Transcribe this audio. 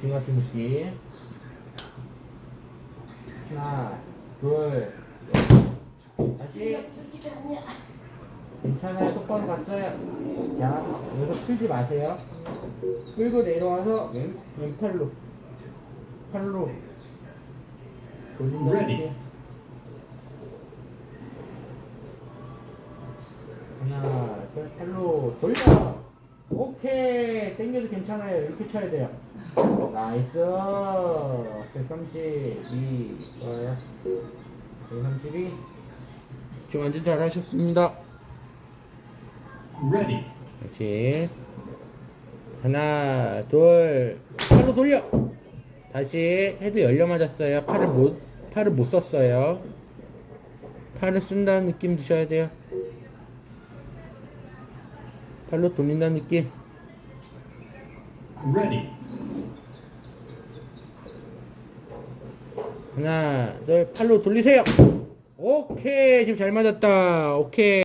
지금 같은 느낌. 하나, 둘, 다시. 괜찮아요. 똑바로 갔어요. 자, 여기서 풀지 마세요. 끌고 내려와서 왼, 왼팔로. 팔로. 돌린다. Ready. 하나, 둘, 팔로 돌려. 오케이. 당겨도 괜찮아요. 이렇게 쳐야 돼요. 나이스. 132. 좋아요. 132. 지금 완전 잘하셨습니다. Ready. 그렇지. 하나, 둘, 팔로 돌려. 다시 헤드 열려 맞았어요. 팔을 못 팔을 못 썼어요. 팔을 쓴다는 느낌 드셔야 돼요. 팔로 돌린다는 느낌. Ready. 하나, 둘, 팔로 돌리세요. 오케이, 지금 잘 맞았다. 오케이.